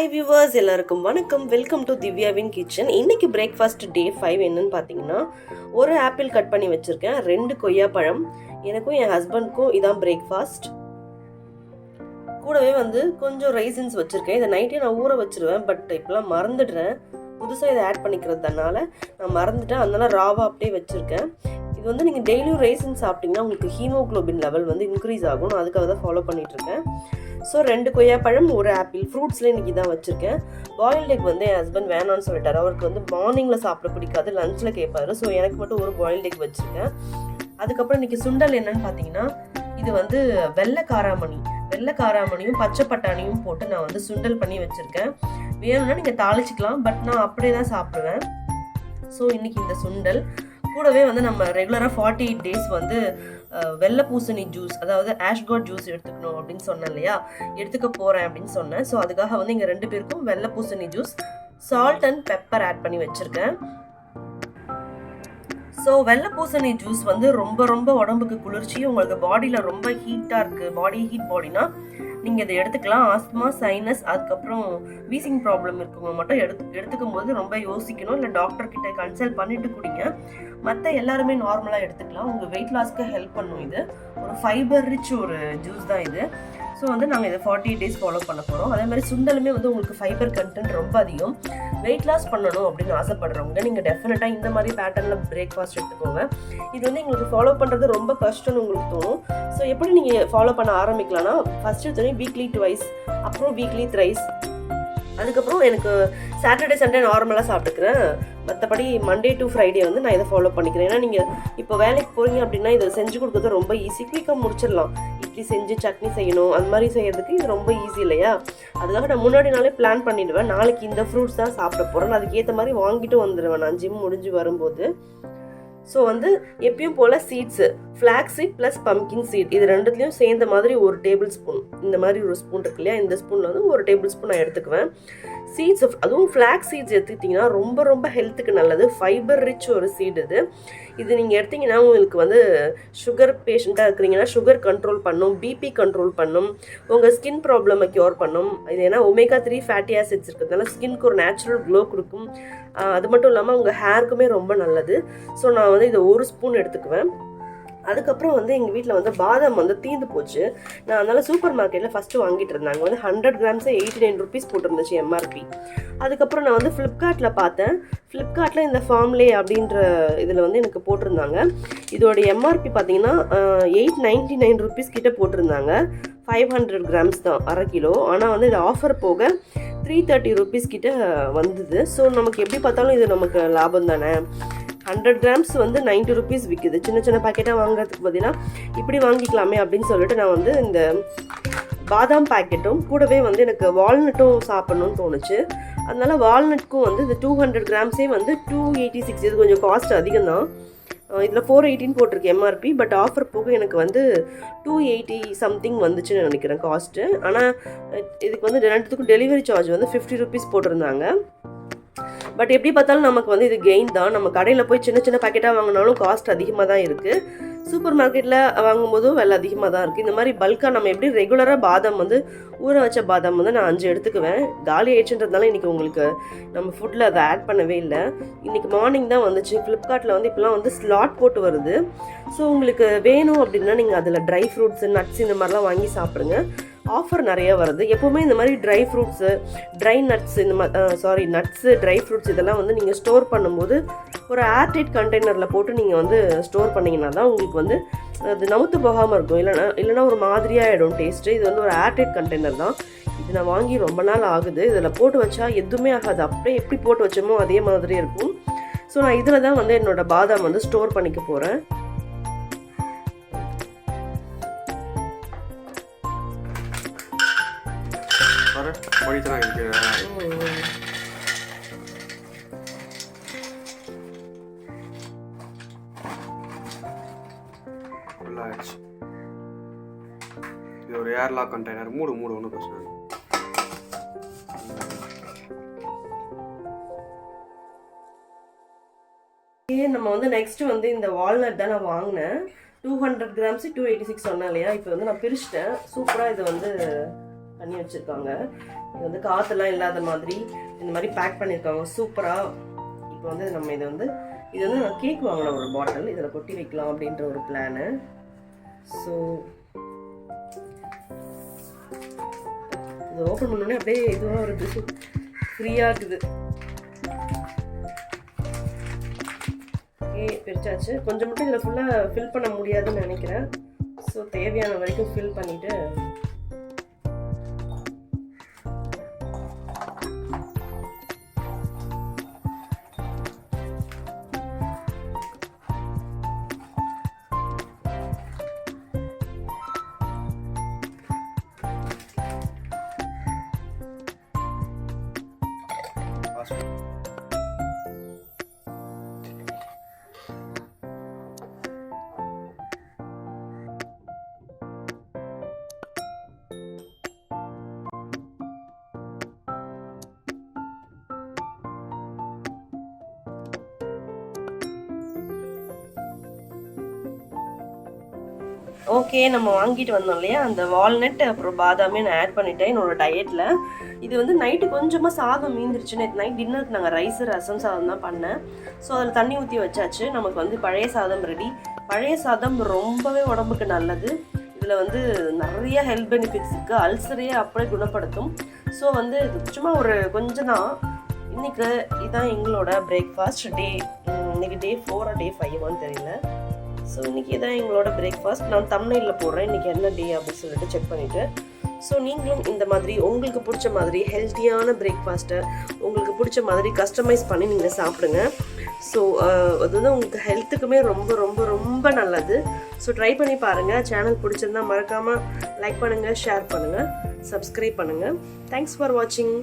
Hi viewers எல்லாருக்கும் வணக்கம். Welcome to திவ்யாவின் கிச்சன் இன்னைக்கு பிரேக்ஃபாஸ்ட் டே ஃபைவ் என்னன்னு பார்த்தீங்கன்னா ஒரு ஆப்பிள் கட் பண்ணி வச்சுருக்கேன். ரெண்டு கொய்யா பழம் எனக்கும் என் ஹஸ்பண்ட்க்கும் இதான் பிரேக்ஃபாஸ்ட் கூடவே வந்து கொஞ்சம் ரைசின்ஸ் வச்சுருக்கேன். இதை நைட்டே நான் ஊற வச்சிருவேன் பட் இப்போலாம் மறந்துடுறேன். புதுசாக இதை ஆட் பண்ணிக்கிறதுனால நான் மறந்துட்டேன். அதனால ராவா அப்படியே வச்சுருக்கேன். இது வந்து நீங்கள் டெய்லியும் ரைசின் சாப்பிட்டீங்கன்னா உங்களுக்கு ஹீமோக்ளோபின் லெவல் வந்து இன்க்ரீஸ் ஆகும். நான் அதுக்காக தான் ஃபாலோ பண்ணிகிட்ருக்கேன் ஸோ ரெண்டு கொய்யாப்பழம் ஒரு ஆப்பிள் ஃப்ரூட்ஸில் இன்றைக்கி தான் வச்சுருக்கேன். பாயில்ட் எக் வந்து என் ஹஸ்பண்ட் வேணான்னு சொல்லிட்டார். அவருக்கு வந்து மார்னிங்கில் சாப்பிட பிடிக்காது லஞ்சில் கேட்பாரு ஸோ எனக்கு மட்டும் ஒரு பாயில்ட் எக் வச்சுருக்கேன். அதுக்கப்புறம் இன்றைக்கி சுண்டல் என்னன்னு பார்த்தீங்கன்னா இது வந்து வெள்ளை காராமணி. வெள்ளை காராமணியும் பச்சை பட்டாணியும் போட்டு நான் வந்து சுண்டல் பண்ணி வச்சுருக்கேன். வேணும்னா நீங்கள் தாளிச்சிக்கலாம் பட் நான் அப்படியே தான் சாப்பிடுவேன். ஸோ இன்றைக்கி இந்த சுண்டல். கூடவே வந்து நம்ம ரெகுலராக ஃபார்ட்டி எயிட் டேஸ் வந்து வெள்ளை பூசணி ஜூஸ் அதாவது ஆஷ்காட் ஜூஸ் எடுத்துக்கணும் அப்படின்னு சொன்னேன் இல்லையா? எடுத்துக்க போகிறேன் அப்படின்னு சொன்னேன். ஸோ அதுக்காக வந்து இங்கே ரெண்டு பேருக்கும் வெள்ளை பூசணி juice salt and pepper add பண்ணி வச்சுருக்கேன். ஸோ வெள்ளை பூசணி ஜூஸ் வந்து ரொம்ப ரொம்ப உடம்புக்கு குளிர்ச்சி உங்களுக்கு பாடியில் ரொம்ப ஹீட்டாக இருக்குது பாடி ஹீட் பாடினா நீங்கள் இதை எடுத்துக்கலாம். ஆஸ்துமா சைனஸ் அதுக்கப்புறம் வீசிங் ப்ராப்ளம் இருக்கவங்க மட்டும் எடுத்து எடுத்துக்கும் போது ரொம்ப யோசிக்கணும். இல்லை டாக்டர் கிட்ட கன்சல்ட் பண்ணிட்டு குடிங்க. மற்ற எல்லாருமே நார்மலாக எடுத்துக்கலாம். உங்கள் வெயிட் லாஸ்க்கு ஹெல்ப் பண்ணும் இது. ஒரு ஃபைபர் ரிச் ஒரு ஜூஸ் தான் இது. ஸோ வந்து நாங்கள் இதை ஃபார்ட்டி டேஸ் ஃபாலோ பண்ண போகிறோம் அதே மாதிரி சுண்டலுமே வந்து உங்களுக்கு ஃபைபர் கண்டென்ட் ரொம்ப அதிகம். வெயிட் லாஸ் பண்ணணும் அப்படின்னு ஆசைப்படுறவங்க நீங்கள் டெஃபினட்டாக இந்த மாதிரி பேட்டர்னில் பிரேக்ஃபாஸ்ட் எடுத்துக்கோங்க. இது வந்து எங்களுக்கு ஃபாலோ பண்ணுறது ரொம்ப கஷ்டம்னு உங்களுக்கு தோணும். ஸோ எப்படி நீங்கள் ஃபாலோ பண்ண ஆரம்பிக்கலாம்னா ஃபஸ்ட்டு எடுத்தோடனே வீக்லி டுவைஸ் அப்புறம் வீக்லி த்ரைஸ் அதுக்கப்புறம் எனக்கு சாட்டர்டே சண்டே நார்மலாக சாப்பிட்டுக்கிறேன். மற்றபடி மண்டே டு ஃப்ரைடே வந்து நான் இதை ஃபாலோ பண்ணிக்கிறேன். ஏன்னா நீங்கள் இப்போ வேலைக்கு போகிறீங்க அப்படின்னா இதை செஞ்சு கொடுக்குறது ரொம்ப ஈஸி குயிக்காக முடிச்சிடலாம். இட்லி செஞ்சு சட்னி செய்யணும் அந்த மாதிரி செய்யறதுக்கு இது ரொம்ப ஈஸி இல்லையா? அதுக்காக நான் முன்னாடி நாளே பிளான் பண்ணிடுவேன். நாளைக்கு இந்த ஃப்ரூட்ஸ் தான் சாப்பிட போகிறேன் அதுக்கேற்ற மாதிரி வாங்கிட்டு வந்துடுவேன் நான் ஜிம் முடிஞ்சு வரும்போது. ஸோ வந்து எப்பயும் போல் seeds flax seed plus pumpkin seed இது ரெண்டுத்துலேயும் சேர்ந்த மாதிரி ஒரு டேபிள் ஸ்பூன் இந்த மாதிரி ஒரு ஸ்பூன் இருக்கு இல்லையா? இந்த ஸ்பூனில் வந்து ஒரு டேபிள் ஸ்பூன் நான் எடுத்துக்குவேன். சீட்ஸ் அதுவும் ஃப்ளாக் சீட்ஸ் எடுத்துக்கிட்டிங்கன்னா ரொம்ப ரொம்ப ஹெல்த்துக்கு நல்லது. ஃபைபர் ரிச் ஒரு சீடு இது. இது நீங்கள் எடுத்தீங்கன்னா உங்களுக்கு வந்து சுகர் பேஷண்ட்டாக இருக்கிறீங்கன்னா சுகர் கண்ட்ரோல் பண்ணும் பிபி கண்ட்ரோல் பண்ணும் உங்கள் ஸ்கின் ப்ராப்ளமை க்யூர் பண்ணும். இது ஏன்னா ஒமேகா த்ரீ ஃபேட்டி ஆசிட்ஸ் இருக்கிறதுனால ஸ்கின்க்கு ஒரு நேச்சுரல் க்ளோ கொடுக்கும். அது மட்டும் இல்லாமல் உங்கள் ஹேருக்குமே ரொம்ப நல்லது. ஸோ நான் வந்து இதை ஒரு ஸ்பூன் எடுத்துக்குவேன். அதுக்கப்புறம் வந்து எங்கள் வீட்டில் வந்து பாதாம் வந்து தீந்து போச்சு. நான் அதனால் சூப்பர் மார்க்கெட்டில் ஃபஸ்ட்டு வாங்கிட்டு இருந்தாங்க வந்து ஹண்ட்ரட் கிராம்ஸே எயிட்டி நைன் ருபீஸ் போட்டிருந்துச்சு எம்ஆர்பி அதுக்கப்புறம் நான் வந்து ஃப்ளிப்கார்ட்டில் பார்த்தேன். ஃப்ளிப்கார்ட்டில் இந்த ஃபார்ம்லே அப்படின்ற இதில் வந்து எனக்கு போட்டிருந்தாங்க. இதோட எம்ஆர்பி பார்த்தீங்கன்னா எயிட் நைன்ட்டி நைன் ருபீஸ் கிட்டே போட்டிருந்தாங்க. ஃபைவ் ஹண்ட்ரட் கிராம்ஸ் தான் அரை கிலோ. ஆனால் வந்து இது ஆஃபர் போக த்ரீ தேர்ட்டி ருபீஸ் கிட்ட வந்தது. ஸோ நமக்கு எப்படி பார்த்தாலும் இது நமக்கு லாபம் தானே? ஹண்ட்ரட் கிராம்ஸ் வந்து 90 ருபீஸ் விற்குது சின்ன சின்ன பாக்கெட்டாக வாங்குறதுக்கு பார்த்தீங்கன்னா இப்படி வாங்கிக்கலாமே அப்படின்னு சொல்லிட்டு நான் வந்து இந்த பாதாம் பாக்கெட்டும் கூடவே வந்து எனக்கு வால்நட்டும் சாப்பிட்ணுன்னு தோணுச்சு. அதனால வால்நட்க்கும் வந்து இந்த டூ ஹண்ட்ரட் கிராம்ஸே வந்து டூ எயிட்டி சிக்ஸ் இது கொஞ்சம் காஸ்ட் அதிகம் தான் இதில் ஃபோர் எயிட்டின்னு போட்டிருக்கு எம்ஆர்பி பட் ஆஃபர் போக எனக்கு வந்து டூ எயிட்டி சம்திங் வந்துச்சுன்னு நினைக்கிறேன் காஸ்ட்டு ஆனால் இதுக்கு வந்து ரெண்டுத்துக்கும் டெலிவரி சார்ஜ் வந்து ஃபிஃப்டி ருபீஸ் போட்டிருந்தாங்க. பட் எப்படி பார்த்தாலும் நமக்கு வந்து இது கெயின் தான். நம்ம கடையில் போய் சின்ன சின்ன பாக்கெட்டாக வாங்கினாலும் காஸ்ட் அதிகமாக தான் இருக்குது சூப்பர் மார்க்கெட்டில் வாங்கும்போதும் விலை அதிகமாக தான் இருக்குது இந்த மாதிரி பல்காக நம்ம எப்படி ரெகுலராக பாதாம் வந்து ஊற வச்ச பாதாம் வந்து நான் அஞ்சு எடுத்துக்குவேன். காலி ஆயிடுச்சுன்றதுனால இன்றைக்கி உங்களுக்கு நம்ம ஃபுட்டில் அதை ஆட் பண்ணவே இல்லை. இன்றைக்கி மார்னிங் தான் வந்துச்சு. ஃப்ளிப்கார்ட்டில் வந்து இப்போலாம் வந்து ஸ்லாட் போட்டு வருது. ஸோ உங்களுக்கு வேணும் அப்படின்னா நீங்கள் அதில் ட்ரை ஃப்ரூட்ஸ் நட்ஸ் இந்த மாதிரிலாம் வாங்கி சாப்பிடுங்க. ஆஃபர் நிறைய வருது. எப்போவுமே இந்த மாதிரி ட்ரை ஃப்ரூட்ஸு ட்ரை நட்ஸ் இந்த மாதிரி சாரி நட்ஸு ட்ரை ஃப்ரூட்ஸ் இதெல்லாம் வந்து நீங்கள் ஸ்டோர் பண்ணும்போது ஒரு ஏர்டைட் கண்டெய்னரில் போட்டு நீங்கள் வந்து ஸ்டோர் பண்ணிங்கன்னா தான் உங்களுக்கு வந்து அது நமுத்து போகாமல் இருக்கும். இல்லைனா இல்லைனா ஒரு மாதிரியாகிடும் டேஸ்ட்டு இது வந்து ஒரு ஏர்டைட் கண்டெய்னர் தான். இது நான் வாங்கி ரொம்ப நாள் ஆகுது. இதில் போட்டு வச்சா எதுவுமே ஆகாது. அப்படியே எப்படி போட்டு வச்சோமோ அதே மாதிரி இருக்கும். ஸோ நான் இதில் தான் வந்து என்னோடய பாதாம் வந்து ஸ்டோர் பண்ணிக்க போகிறேன் 머리 자랑 이렇게 ஃபுல்லாகிடுச்சு இது ஒரு ஏர்லாக் கண்டெய்னர் மூடு மூடு ஒன்று பிரச்சனை நம்ம வந்து நெக்ஸ்ட் வந்து இந்த வால்நட் தான் நான் வாங்கினேன். Two hundred grams two eighty six சொன்னேன் இல்லையா? இப்போ வந்து நான் பிரிச்சிட்டேன். சூப்பராக இது வந்து பண்ணி வச்சுருக்காங்க. இது வந்து காற்றுலாம் இல்லாத மாதிரி இந்த மாதிரி பேக் பண்ணியிருக்காங்க சூப்பராக இப்போ வந்து நம்ம இதை வந்து இது வந்து நான் கேக் வாங்கின ஒரு பாட்டில் இதில் கொட்டி வைக்கலாம் அப்படின்ற ஒரு பிளானு ஸோ இது ஓப்பன் பண்ணோடனே அப்படியே இதுவாக இருக்குது ஃப்ரீயாக இருக்குது. ஓகே பிரிச்சாச்சு. கொஞ்சம் மட்டும் இதில் ஃபுல்லாக ஃபில் பண்ண முடியாதுன்னு நினைக்கிறேன். ஸோ தேவையான வரைக்கும் ஃபில் பண்ணிவிட்டு ஓகே நம்ம வாங்கிட்டு வந்தோம் இல்லையா? அந்த வால்நட் அப்புறம் பாதாமே நான் ஆட் பண்ணிட்டேன் என்னோட டயட்டில் இது வந்து நைட்டு கொஞ்சமாக சாதம் மீந்துருச்சு. நேற்று நைட் டின்னருக்கு நாங்கள் ரைஸ் ரசம் சாதம் தான் பண்ணேன். ஸோ அதில் தண்ணி ஊற்றி வச்சாச்சு. நமக்கு வந்து பழைய சாதம் ரெடி பழைய சாதம் ரொம்பவே உடம்புக்கு நல்லது. இதில் வந்து நிறைய ஹெல்த் பெனிஃபிட்ஸ் இருக்குது அல்சரையே அப்படியே குணப்படுத்தும். ஸோ வந்து சும்மா ஒரு கொஞ்சம் தான். இன்னைக்கு இதுதான் எங்களோட பிரேக்ஃபாஸ்ட் டே இன்னைக்கு டே ஃபோரா டே ஃபைவான்னு தெரியல. ஸோ இன்றைக்கி இதான் எங்களோட பிரேக்ஃபாஸ்ட் நான் தமிழில் போடுறேன். இன்றைக்கி என்ன டே அப்படின்னு சொல்லிட்டு செக் பண்ணிவிட்டு ஸோ நீங்களும் இந்த மாதிரி உங்களுக்கு பிடிச்ச மாதிரி ஹெல்த்தியான பிரேக்ஃபாஸ்ட்டை உங்களுக்கு பிடிச்ச மாதிரி கஸ்டமைஸ் பண்ணி நீங்கள் சாப்பிடுங்க. ஸோ அது வந்து உங்களுக்கு ஹெல்த்துக்குமே ரொம்ப ரொம்ப ரொம்ப நல்லது. ஸோ ட்ரை பண்ணி பாருங்கள் சேனல் பிடிச்சிருந்தா மறக்காமல் லைக் பண்ணுங்கள் ஷேர் பண்ணுங்கள் சப்ஸ்கிரைப் பண்ணுங்கள் தேங்க்ஸ் ஃபார் வாட்சிங்